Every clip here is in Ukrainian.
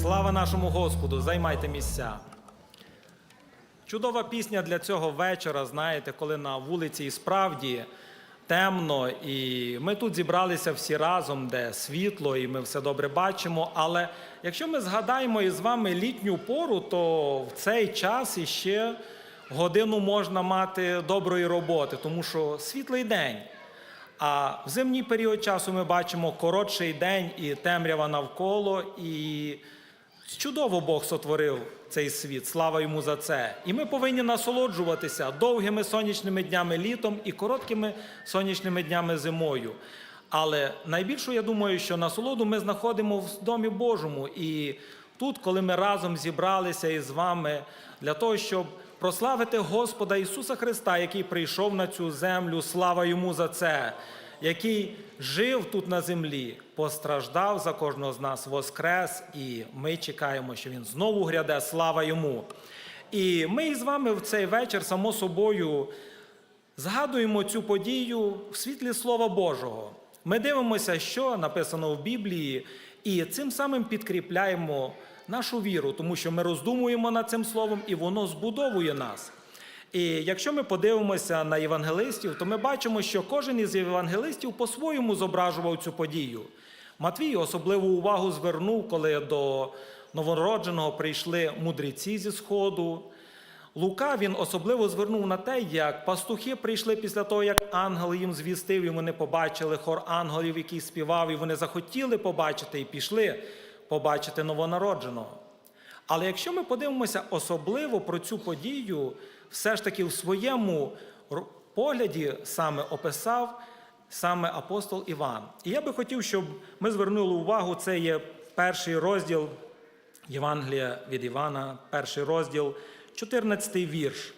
Слава нашому Господу! Займайте місця. Чудова пісня для цього вечора, знаєте, коли на вулиці і справді темно, і ми тут зібралися всі разом, де світло, і ми все добре бачимо. Але якщо ми згадаємо із вами літню пору, то в цей час іще годину можна мати доброї роботи, тому що світлий день. А в зимній період часу ми бачимо коротший день і темрява навколо, і чудово Бог сотворив цей світ. Слава йому за це. І ми повинні насолоджуватися довгими сонячними днями літом і короткими сонячними днями зимою. Але найбільшу, я думаю, що насолоду ми знаходимо в Домі Божому. І тут, коли ми разом зібралися із вами для того, щоб прославити Господа Ісуса Христа, який прийшов на цю землю, слава йому за це, який жив тут на землі, постраждав за кожного з нас, воскрес, і ми чекаємо, що Він знову гряде, слава йому. І ми з вами в цей вечір, само собою, згадуємо цю подію в світлі Слова Божого. Ми дивимося, що написано в Біблії, і цим самим підкріпляємо нашу віру, тому що ми роздумуємо над цим словом, і воно збудовує нас. І якщо ми подивимося на євангелистів, то ми бачимо, що кожен із євангелистів по-своєму зображував цю подію. Матвій особливу увагу звернув, коли до новородженого прийшли мудреці зі Сходу. Лука він особливо звернув на те, як пастухи прийшли після того, як ангел їм звістив, і вони побачили хор ангелів, який співав, і вони захотіли побачити і пішли побачити новонародженого. Але якщо ми подивимося особливо про цю подію, все ж таки в своєму погляді саме описав саме апостол Іван. І я би хотів, щоб ми звернули увагу, це є перший розділ Євангелія від Івана, перший розділ, 14 вірш.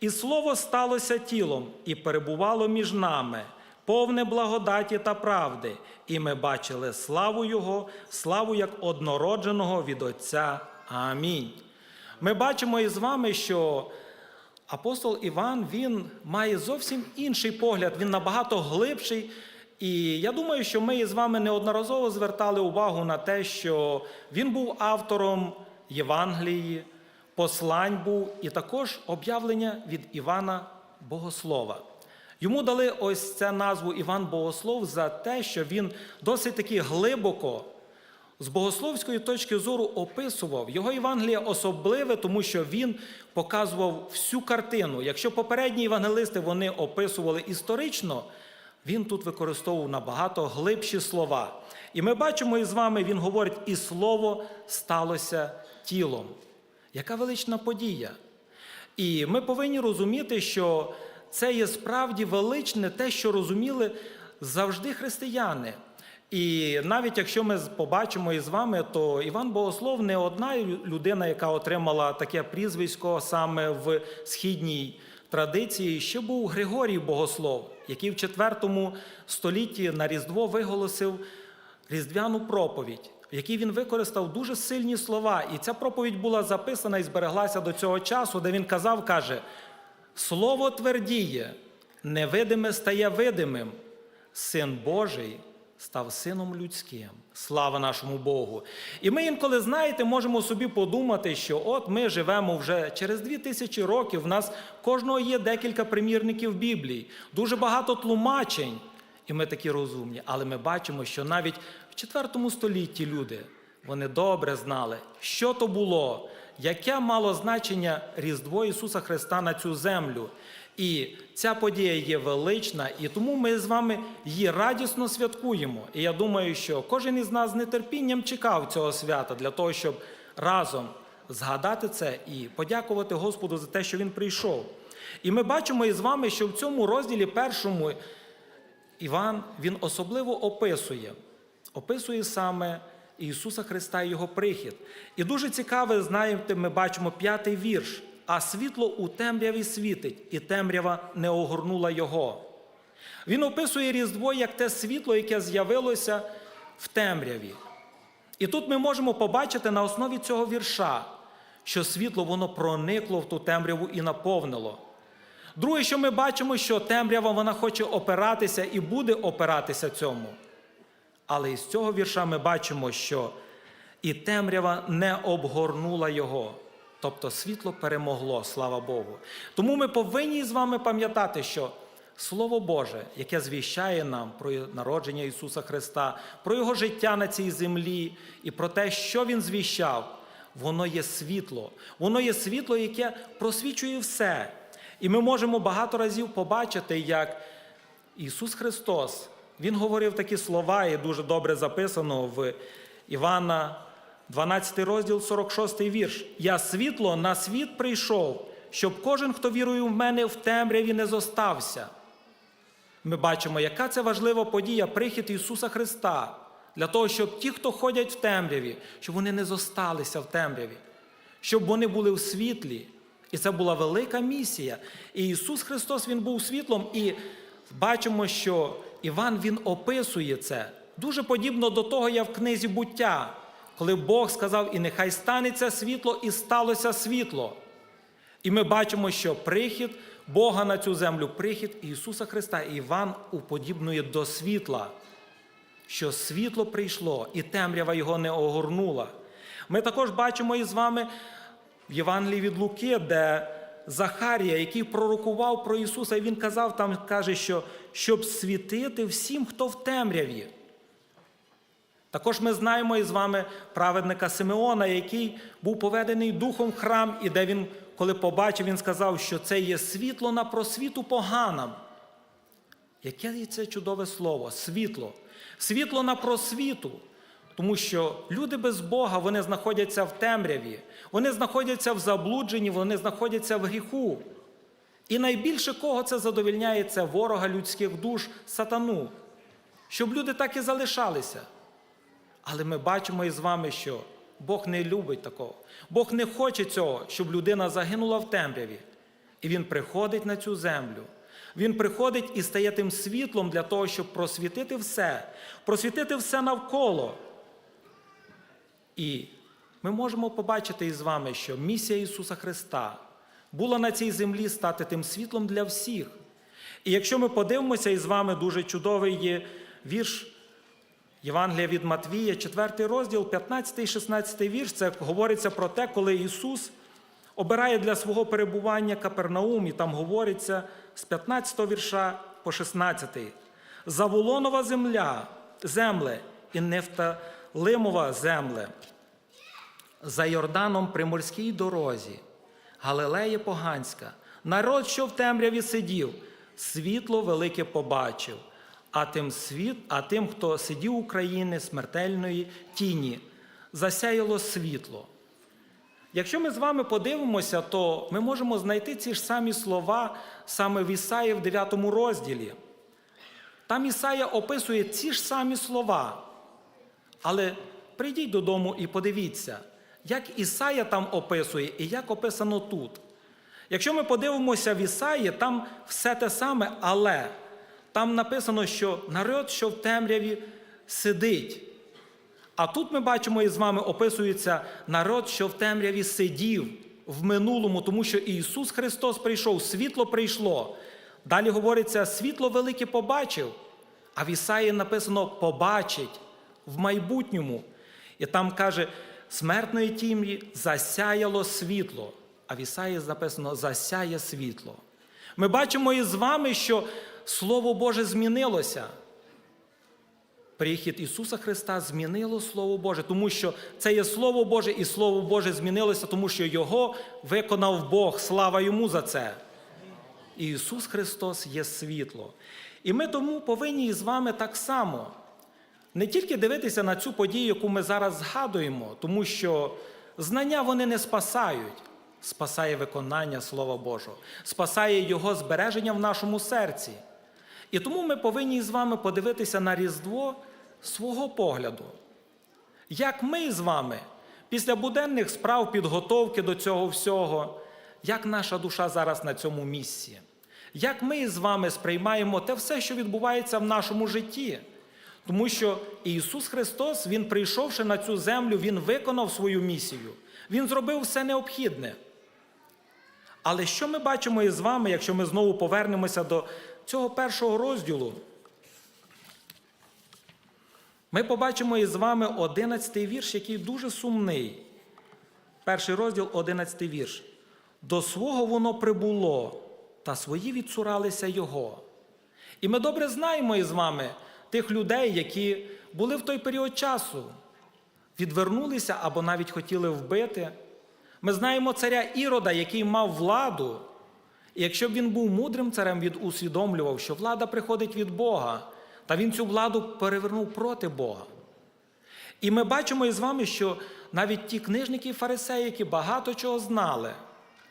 І слово сталося тілом і перебувало між нами, повне благодаті та правди, і ми бачили славу Його, славу як однородженого від Отця. Амінь. Ми бачимо із вами, що апостол Іван він має зовсім інший погляд, він набагато глибший. І я думаю, що ми із вами неодноразово звертали увагу на те, що він був автором Євангелії, послань був і також об'явлення від Івана Богослова. Йому дали ось цю назву Іван Богослов за те, що він досить таки глибоко з богословської точки зору описував його Євангеліє особливе, тому що він показував всю картину. Якщо попередні євангелисти вони описували історично, він тут використовував набагато глибші слова. І ми бачимо із вами, він говорить, і слово сталося тілом. Яка велична подія! І ми повинні розуміти, що це є справді величне те, що розуміли завжди християни. І навіть якщо ми побачимо із вами, то Іван Богослов не одна людина, яка отримала таке прізвисько саме в східній традиції, ще був Григорій Богослов, який в IV столітті на Різдво виголосив різдвяну проповідь, в якій він використав дуже сильні слова. І ця проповідь була записана і збереглася до цього часу, де він казав, каже: Слово твердіє, невидиме стає видимим, син Божий став сином людським. Слава нашому Богу. І ми інколи, знаєте, можемо собі подумати, що от ми живемо вже через дві тисячі років, в нас кожного є декілька примірників Біблії, дуже багато тлумачень. І ми такі розумні. Але ми бачимо, що навіть в IV столітті люди вони добре знали, що то було, яке мало значення Різдво Ісуса Христа на цю землю. І ця подія є велична, і тому ми з вами її радісно святкуємо. І я думаю, що кожен із нас з нетерпінням чекав цього свята для того, щоб разом згадати це і подякувати Господу за те, що Він прийшов. І ми бачимо із вами, що в цьому розділі першому Іван він особливо описує, описує саме Ісуса Христа і Його прихід. І дуже цікаве, знаєте, ми бачимо п'ятий вірш. А світло у темряві світить, і темрява не огорнула його. Він описує Різдво як те світло, яке з'явилося в темряві. І тут ми можемо побачити на основі цього вірша, що світло воно проникло в ту темряву і наповнило. Друге, що ми бачимо, що темрява вона хоче опиратися і буде опиратися цьому. Але із цього вірша ми бачимо, що і темрява не обгорнула його. Тобто світло перемогло, слава Богу. Тому ми повинні з вами пам'ятати, що Слово Боже, яке звіщає нам про народження Ісуса Христа, про Його життя на цій землі і про те, що Він звіщав, воно є світло. Воно є світло, яке просвічує все. І ми можемо багато разів побачити, як Ісус Христос, Він говорив такі слова, і дуже добре записано в Івана, 12 розділ, 46 вірш. Я світло на світ прийшов, щоб кожен, хто вірує в мене, в темряві не зостався. Ми бачимо, яка це важлива подія, прихід Ісуса Христа, для того, щоб ті, хто ходять в темряві, щоб вони не зосталися в темряві, щоб вони були в світлі. І це була велика місія. І Ісус Христос Він був світлом, і бачимо, що Іван Він описує це дуже подібно до того, як в книзі буття, коли Бог сказав, і нехай станеться світло, і сталося світло. І ми бачимо, що прихід Бога на цю землю, прихід Ісуса Христа, і Іван уподібнує до світла, що світло прийшло, і темрява його не огорнула. Ми також бачимо із вами в Євангелії від Луки, де Захарія, який пророкував про Ісуса, і він казав, там каже, що щоб світити всім, хто в темряві. Також ми знаємо із вами праведника Симеона, який був поведений духом в храм, і де він, коли побачив, він сказав, що це є світло на просвіту поганам. Яке це чудове слово? Світло. Світло на просвіту. Тому що люди без Бога вони знаходяться в темряві, вони знаходяться в заблудженні, вони знаходяться в гріху. І найбільше кого це задовільняє, це ворога людських душ, сатану, щоб люди так і залишалися. Але ми бачимо із вами, що Бог не любить такого. Бог не хоче цього, щоб людина загинула в темряві. І Він приходить на цю землю. Він приходить і стає тим світлом для того, щоб просвітити все, просвітити все навколо. І ми можемо побачити із вами, що місія Ісуса Христа була на цій землі стати тим світлом для всіх. І якщо ми подивимося із вами, дуже чудовий є вірш Євангелія від Матвія, 4 розділ, 15 і 16 вірш, це говориться про те, коли Ісус обирає для свого перебування Капернаум, і там говориться з 15 вірша по 16. Заволонова земля, земле і Нефталимова земле, за Йорданом при морській дорозі, Галилея Поганська, народ, що в темряві сидів, світло велике побачив, а тим, світ, а тим, хто сидів у країни смертельної тіні, засяяло світло. Якщо ми з вами подивимося, то ми можемо знайти ці ж самі слова саме в Ісаї в 9 розділі. Там Ісая описує ці ж самі слова. Але прийдіть додому і подивіться, як Ісая там описує і як описано тут. Якщо ми подивимося в Ісаї, там все те саме, але там написано, що народ, що в темряві сидить. А тут ми бачимо і з вами описується народ, що в темряві сидів в минулому, тому що Ісус Христос прийшов, світло прийшло. Далі говориться, світло велике побачив, а в Ісаї написано побачить в майбутньому. І там каже, смертної тім'ї засяяло світло. А в Ісаї написано засяє світло. Ми бачимо із вами, що Слово Боже змінилося. Прихід Ісуса Христа змінило Слово Боже, тому що це є Слово Боже, і Слово Боже змінилося, тому що Його виконав Бог. Слава йому за це. І Ісус Христос є світло. І ми тому повинні з вами так само не тільки дивитися на цю подію, яку ми зараз згадуємо, тому що знання вони не спасають, спасає виконання Слова Божого, спасає Його збереження в нашому серці. І тому ми повинні з вами подивитися на Різдво свого погляду. Як ми з вами після буденних справ підготовки до цього всього, як наша душа зараз на цьому місці? Як ми з вами сприймаємо те все, що відбувається в нашому житті? Тому що Ісус Христос, Він прийшовши на цю землю, Він виконав свою місію, Він зробив все необхідне. Але що ми бачимо із вами, якщо ми знову повернемося до цього першого розділу? Ми побачимо із вами 11 вірш, який дуже сумний. Перший розділ, 11 вірш. До свого воно прибуло, та свої відсуралися його. І ми добре знаємо із вами тих людей, які були в той період часу, відвернулися або навіть хотіли вбити. Ми знаємо царя Ірода, який мав владу. Якщо б він був мудрим царем, він усвідомлював, що влада приходить від Бога, та він цю владу перевернув проти Бога. І ми бачимо із вами, що навіть ті книжники і фарисеї, які багато чого знали,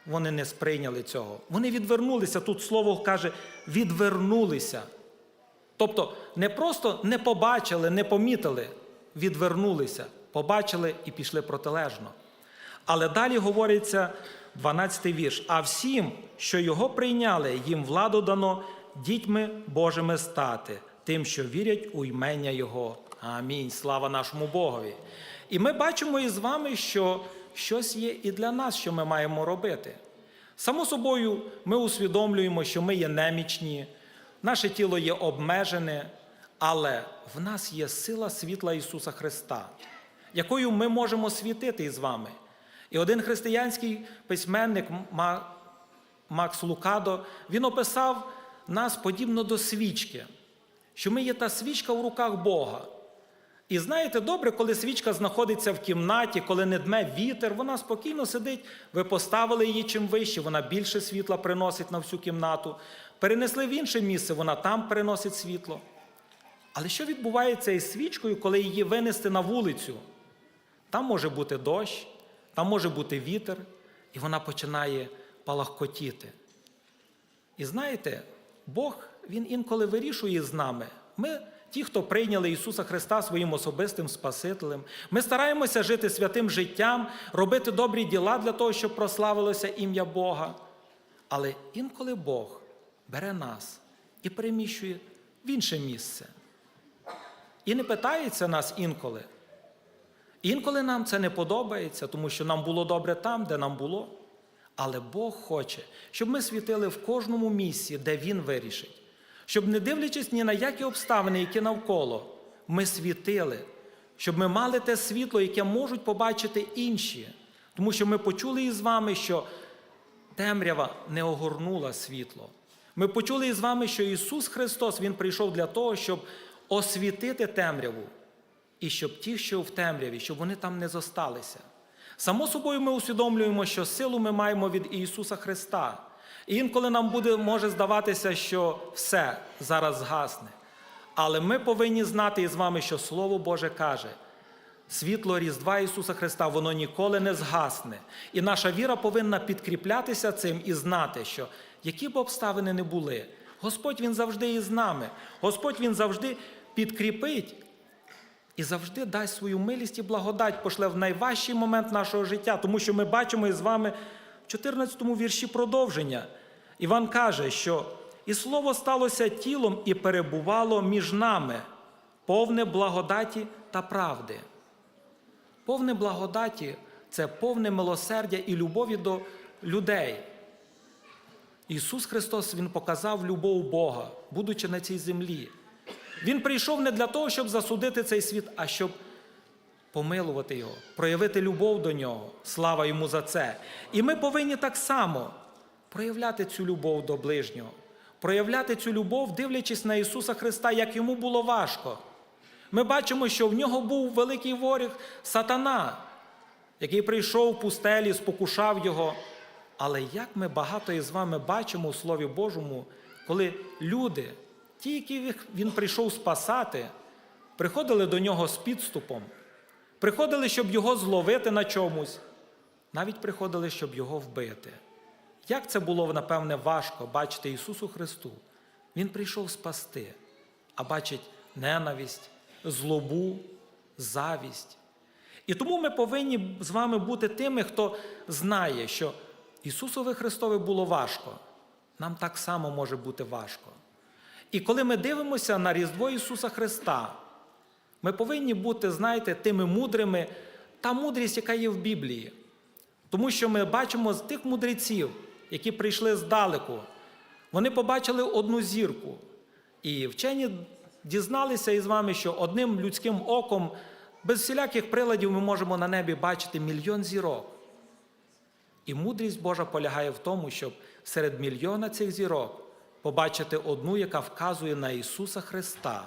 вони не сприйняли цього. Вони відвернулися. Тут слово каже, відвернулися. Тобто не просто не побачили, не помітили, відвернулися, побачили і пішли протилежно. Але далі говориться 12-й вірш. А всім, що його прийняли, їм владу дано дітьми Божими стати, тим, що вірять у ймення Його. Амінь. Слава нашому Богові. І ми бачимо із вами, що щось є і для нас, що ми маємо робити. Само собою, ми усвідомлюємо, що ми є немічні, наше тіло є обмежене, але в нас є сила світла Ісуса Христа, якою ми можемо світити із вами. І один християнський письменник Макс Лукадо, він описав нас подібно до свічки, що ми є та свічка в руках Бога. І знаєте, добре, коли свічка знаходиться в кімнаті, коли не дме вітер, вона спокійно сидить. Ви поставили її чим вище, вона більше світла приносить на всю кімнату. Перенесли в інше місце, вона там переносить світло. Але що відбувається із свічкою, коли її винести на вулицю? Там може бути дощ, там може бути вітер, і вона починає палахкотіти. І знаєте, Бог Він інколи вирішує з нами. Ми, ті, хто прийняли Ісуса Христа своїм особистим Спасителем, ми стараємося жити святим життям, робити добрі діла для того, щоб прославилося ім'я Бога. Але інколи Бог бере нас і переміщує в інше місце. І не питається нас інколи. Інколи нам це не подобається, тому що нам було добре там, де нам було. Але Бог хоче, щоб ми світили в кожному місці, де Він вирішить. Щоб, не дивлячись ні на які обставини, які навколо, ми світили, щоб ми мали те світло, яке можуть побачити інші. Тому що ми почули із вами, що темрява не огорнула світло. Ми почули із вами, що Ісус Христос Він прийшов для того, щоб освітити темряву, і щоб ті, що в темряві, щоб вони там не зосталися. Само собою ми усвідомлюємо, що силу ми маємо від Ісуса Христа. І інколи нам буде, може здаватися, що все зараз згасне. Але ми повинні знати із вами, що Слово Боже каже, світло Різдва Ісуса Христа, воно ніколи не згасне. І наша віра повинна підкріплятися цим і знати, що які б обставини не були, Господь Він завжди із нами. Господь Він завжди підкріпить і завжди дасть свою милість і благодать, пошле в найважчий момент нашого життя, тому що ми бачимо із вами в 14 вірші продовження. Іван каже, що і слово сталося тілом і перебувало між нами, повне благодаті та правди. Повне благодаті це повне милосердя і любові до людей. Ісус Христос Він показав любов Бога, будучи на цій землі. Він прийшов не для того, щоб засудити цей світ, а щоб помилувати його, проявити любов до нього. Слава йому за це. І ми повинні так само проявляти цю любов до ближнього, проявляти цю любов, дивлячись на Ісуса Христа, як йому було важко. Ми бачимо, що в нього був великий ворог сатана, який прийшов в пустелі, спокушав його. Але як ми багато із вами бачимо у Слові Божому, коли люди, ті, яких він прийшов спасати, приходили до нього з підступом, приходили, щоб його зловити на чомусь, навіть приходили, щоб його вбити. Як це було, напевне, важко бачити Ісусу Христу? Він прийшов спасти, а бачить ненависть, злобу, завість. І тому ми повинні з вами бути тими, хто знає, що Ісусові Христові було важко. Нам так само може бути важко. І коли ми дивимося на Різдво Ісуса Христа, ми повинні бути, знаєте, тими мудрими, та мудрість, яка є в Біблії. Тому що ми бачимо з тих мудреців, які прийшли здалеку, вони побачили одну зірку. І вчені дізналися із вами, що одним людським оком, без всіляких приладів, ми можемо на небі бачити мільйон зірок. І мудрість Божа полягає в тому, щоб серед мільйона цих зірок побачити одну, яка вказує на Ісуса Христа,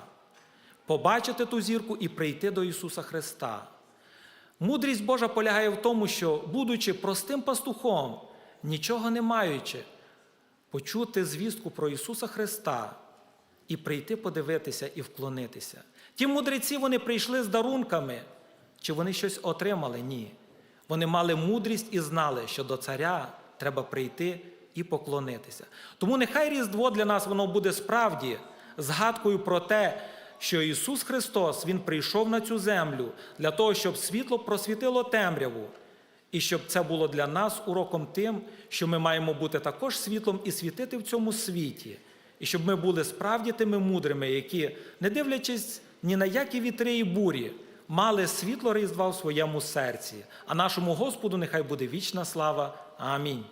побачити ту зірку і прийти до Ісуса Христа. Мудрість Божа полягає в тому, що, будучи простим пастухом, нічого не маючи, почути звістку про Ісуса Христа і прийти подивитися і вклонитися. Ті мудреці вони прийшли з дарунками. Чи вони щось отримали? Ні. Вони мали мудрість і знали, що до царя треба прийти і поклонитися. Тому нехай Різдво для нас воно буде справді згадкою про те, що Ісус Христос Він прийшов на цю землю для того, щоб світло просвітило темряву, і щоб це було для нас уроком тим, що ми маємо бути також світлом і світити в цьому світі, і щоб ми були справді тими мудрими, які, не дивлячись ні на які вітри і бурі, мали світло Різдва в своєму серці. А нашому Господу нехай буде вічна слава. Амінь.